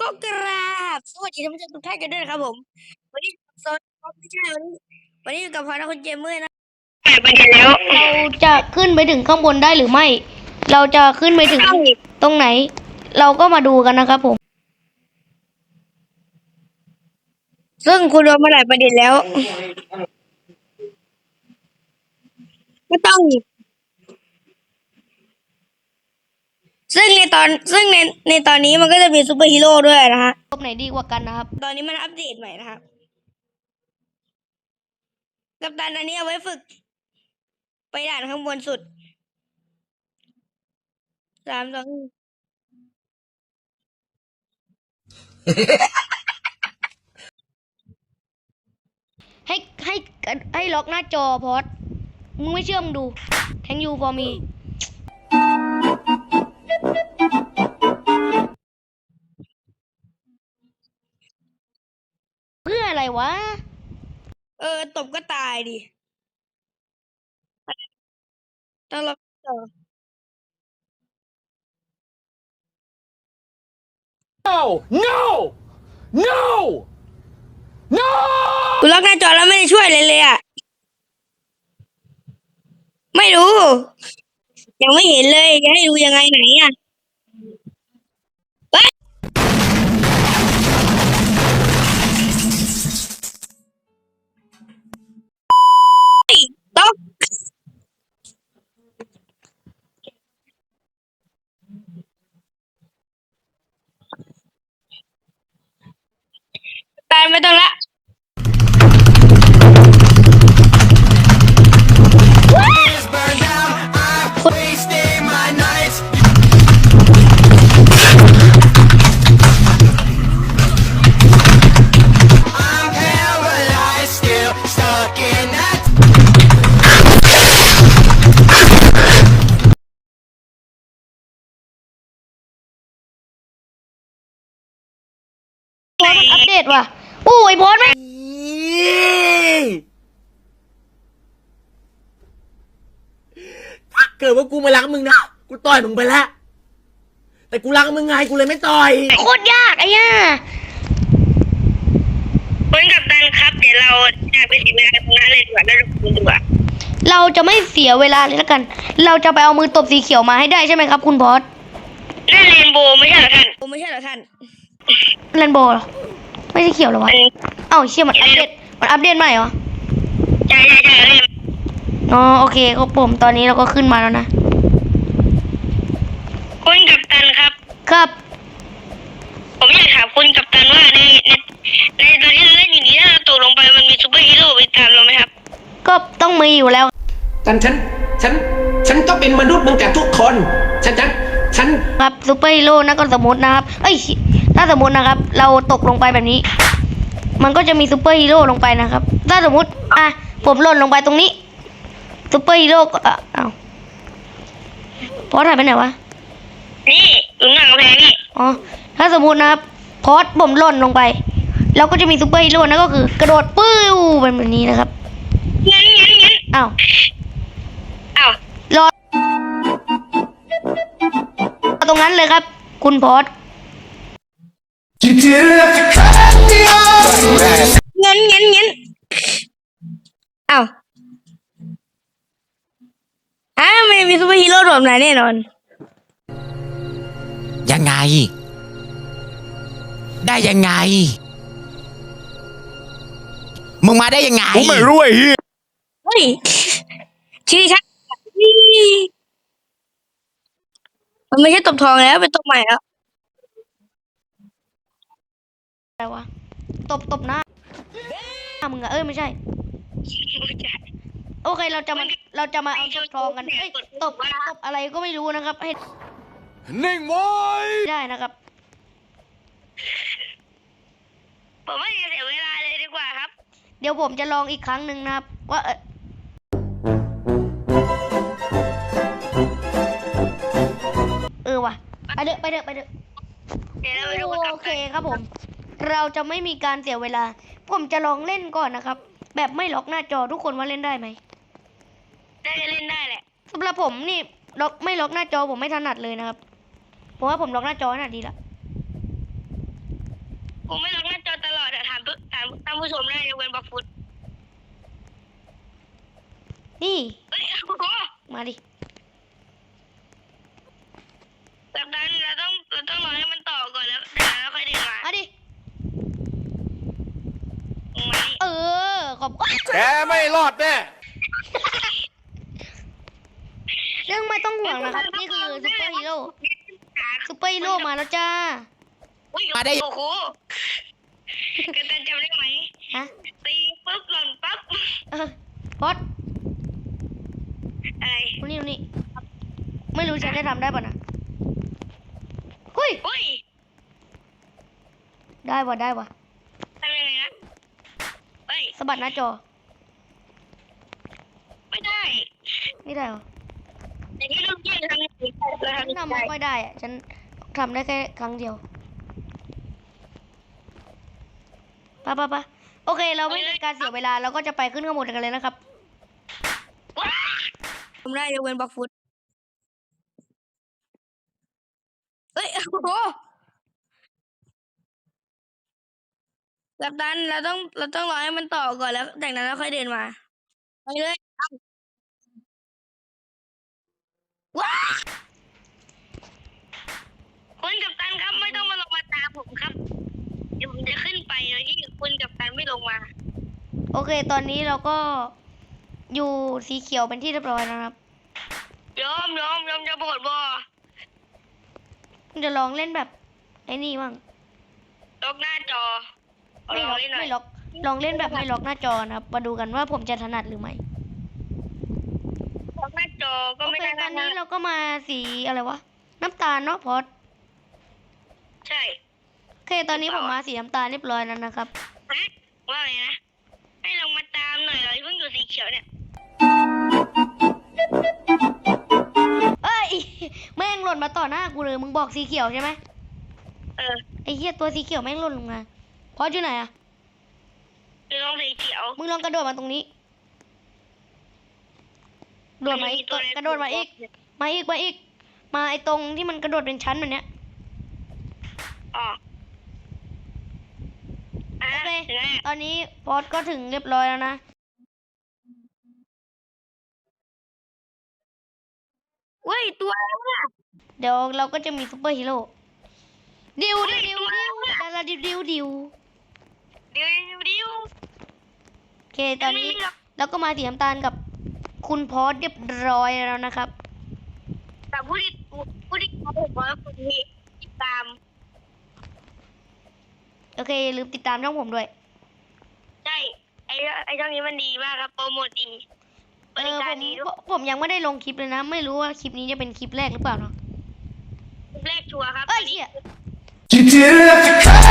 ก็กราบสวัสดีท่านผู้ชมทุกท่านกันด้วยนะครับผม วันนี้โซนไม่ใช่วันนี้วันนี้อยู่กับพอนะคุณเจมเมอร์นะไปกันแล้ว เราจะขึ้นไปถึงข้างบนได้หรือไม่ เราจะขึ้นไปถึงตรงไหน เราก็มาดูกันนะครับผม ซึ่งคุณโดนมาหลายประเด็นแล้ว ไม่ต้อง ซึ่งในตอนซึ่งในในตอนนี้มันก็จะมีซูเปอร์ฮีโร่ด้วยนะฮะตบไหนดีกว่ากันนะครับ ตอนนี้มันอัปเดตใหม่นะครับกัปตันอันนี้เอาไว้ฝึก ไปด่านข้างบนสุดสามสองหนึ่งให้ให้ให้ล็อกหน้าจอพอดมึงไม่เชื่อมงดูแทงยู อร์มีเพื่ออะไรวะ เออ ตบก็ตายดิต้องล็อกต่อ No! No! No! No! กูล็อกหน้าจอแล้วไม่ได้ช่วยเลยเลยอะ ไม่รู้ ยังไม่เห็นเลยจะให้ดูยังไงไหนอะ ดมันอัปเดตว่ะโอ้ยพอดแม่งถ้าเกิดว่ากูไม่รักมึงนะ กูต่อยมึงไปแล้ว แต่กูรักมึงไงกูเลยไม่ต่อย โคตรยากไอ้ย่าคุณกับตันครับ เดี๋ยวเราจะไปสิเวลาตรงนั้นเลยดีกว่าแล้วดูดีกว่าเราจะไม่เสียเวลาเลยแล้วกัน เราจะไปเอามือตบสีเขียวมาให้ได้ใช่ไหมครับ คุณพอดนั่นเรนโบว์ไม่ใช่เหรอท่านโอ้ไม่ใช่เหรอท่านเรนโบว์เหรอ ไม่ใช่เขียวเหรอวะอันนี้เอ้าเชี่ยมันอัปเดต มันอัปเดตใหม่เหรอ ใช่ใช่ใช่เรนอ๋อโอเคครับผมตอนนี้เราก็ขึ้นมาแล้วนะ คุณกับตันครับ ครับ ผมอยากถามคุณกับตันว่าในในในตอนที่เราเล่นอย่างนี้ถ้าเราตกลงไปมันมีซูเปอร์ฮีโร่ไปตามเราไหมครับ ก็ต้องมีอยู่แล้ว ฉันฉันฉันฉันก็เป็นมนุษย์เหมือนกับทุกคน ฉันฉันฉัน ครับซูเปอร์ฮีโร่นั่นก็สมมตินะครับ เอ้ย ถ้าสมมตินะครับ เราตกลงไปแบบนี้ มันก็จะมีซูเปอร์ฮีโร่ลงไปนะครับ ถ้าสมมติอะผมหล่นลงไปตรงนี้ซูเปอร์ฮีโร่ก็อะเอ้าพอถ่ายไปไหนวะนี่อยู่หน้ากำแพงนี่อ๋อถ้าสมมตินะครับพอดผมหล่นลงไปเราก็จะมีซูเปอร์ฮีโร่นั่นก็คือ กระโดดปื้วเป็นแบบนี้นะครับงั้นงั้นงั้นอ้าวอ้าวรอตรงนั้นเลยครับ คุณพอด You didn't have to cut me off. งั้นงั้นงั้นอ้าวอ้าวไม่มีซูเปอร์ฮีโร่โดดมาแน่นอน ยังไง ได้ยังไง มึงมาได้ยังไงกูไม่รู้ไอ้เหี้ยเฮ้ยชี้ชัดมันไม่ใช่ตบทองแล้วเป็นตบใหม่แล้ว อะไรวะ ตบตบหน้าหน้ามึงอะเอ้ยไม่ใช่ โอเคเราจะมาเราจะมาเอาตบทองกันเอ้ยตบตบอะไรก็ไม่รู้นะครับให้นิ่งไว้ได้นะครับผมว่าอย่าเสียเวลาเลยดีกว่าครับ เดี๋ยวผมจะลองอีกครั้งหนึ่งนะครับ ว่าเออเออว่ะไปเถอะไปเถอะไปเถอะเดี๋ยวเราไปดูกันโอเคครับผม เราจะไม่มีการเสียเวลา ผมจะลองเล่นก่อนนะครับ แบบไม่ล็อกหน้าจอทุกคนว่าเล่นได้ไหมได้เล่นได้แหละสำหรับผมนี่ล็อกไม่ล็อกหน้าจอผมไม่ถนัดเลยนะครับผมว่าผมล็อกหน้าจอถนัดดีละผมไม่ล็อกหน้าจอตลอดอะถามผู้ถามท่านผู้ชมได้ยกเว้นบักฟุตนี่เฮ้ยโอ้โหมาดิ แบบนั้นเราต้องเราต้องรอให้มันต่อก่อนแล้วเดี๋ยวเราค่อยเดินมา มาดิ มานี่ เอ อขอบแกไม่รอดแน่เรื่องไม่ต้องห่วงนะครับ นี่คือซูเปอร์ฮีโร่ซูเปอร์ฮีโร่มาแล้วจ้ามาได้โอ้โหกระตันจำได้ไหมฮะตีปุ๊บหล่นปั๊บพอดอะไรนี้ตรงนี้ไม่รู้ฉันจะทำได้ป่ะนะเฮ้ยอุ้ยได้ว่ะได้ว่ะ ทำยังไงนะเฮ้ย สะบัดหน้าจอ ไม่ได้ ไม่ได้เหรอแต่ที่เราเยี่ยมทำอย่างนี้เราฉันทำทำไม่ไม่ได้ค่อยได้อะฉันทำได้แค่ครั้งเดียวไปะปะปะโอเค เราไม่เป็นการเสียเวลา เราก็จะไปขึ้นข้างบนกันเลยนะครับผมได้ยกเว้นบักฟุตเฮ้ย โอ้โห แบบนั้นเราต้องเราต้องรอให้มันต่อก่อนแล้วจากนั้นเราค่อยเดินมาไปเลยว้าคุณกับตันครับไม่ต้องมาลงมาตามผมครับเดี๋ยวผมจะขึ้นไปโดยที่คุณกับตันไม่ลงมา โอเค ตอนนี้เราก็อยู่สีเขียวเป็นที่เรียบร้อยแล้วนะครับยอมยอมยอมจะโบดบอจะลองเล่นแบบไอ้นี่บ้างล็อกหน้าจอเอา ไม่ลล็อองกเล่นหน่อยไม่ล็อกลองเล่นแบบไม่ล็อกหน้าจอนะครับ มาดูกันว่าผมจะถนัดหรือไม่ล็อกหน้าจอก็โอไม่เคได้ตอนนี้นะเราก็มาสีอะไรวะ น้ำตาลเนาะพอดใช่โอเคตอนนี้ผมมาสีน้ำตาลเรียบร้อยแล้วนะครับฮะว่าไงนะให้ลงมาตามหน่อยเราเพิ่งอยู่สีเขียวเนี่ยเอ้ยแม่งหล่นมาต่อหน้ากูเลยมึงบอกสีเขียวใช่ไหมเออไอ้เหี้ยตัวสีเขียวแม่งหล่นลงมา พอดอยู่ไหนอะอยู่ตรงสีเขียวมึงลองกระโดดมาตรงนี้โดดมาอีกตัวกระโดดมาอีก มาอีกมาอีก มาไอ้ตรงที่มันกระโดดเป็นชั้นแบบเนี้ยอ๋ออะโอเคถึงแล้วตอนนี้พอดก็ถึงเรียบร้อยแล้วนะเว้ยตัวอะไรวะเดี๋ยวเราก็จะมีซูเปอร์ฮีโร่ดิวดิวดิวดิวดาราดิวดิว ดิวเดี๋ยวเดี๋ยวโอเคตอนนี้เราก็มาสีน้ำตาลกับคุณพอดเรียบร้อยแล้วนะครับ แต่ผู้ที่ผู้ที่เขาบอกว่าคุณที่ติดตาม โอเคอย่าลืมติดตามช่องผมด้วย ใช่ ไอ้ไอ้ช่องนี้มันดีมากครับโปรโมทดีบเอริอการผมดีทุกผมยังไม่ได้ลงคลิปเลยนะ ไม่รู้ว่าคลิปนี้จะเป็นคลิปแรกหรือเปล่าเนาะเลขชัวร์ครับ เอ้ยอันนี้เชี่ย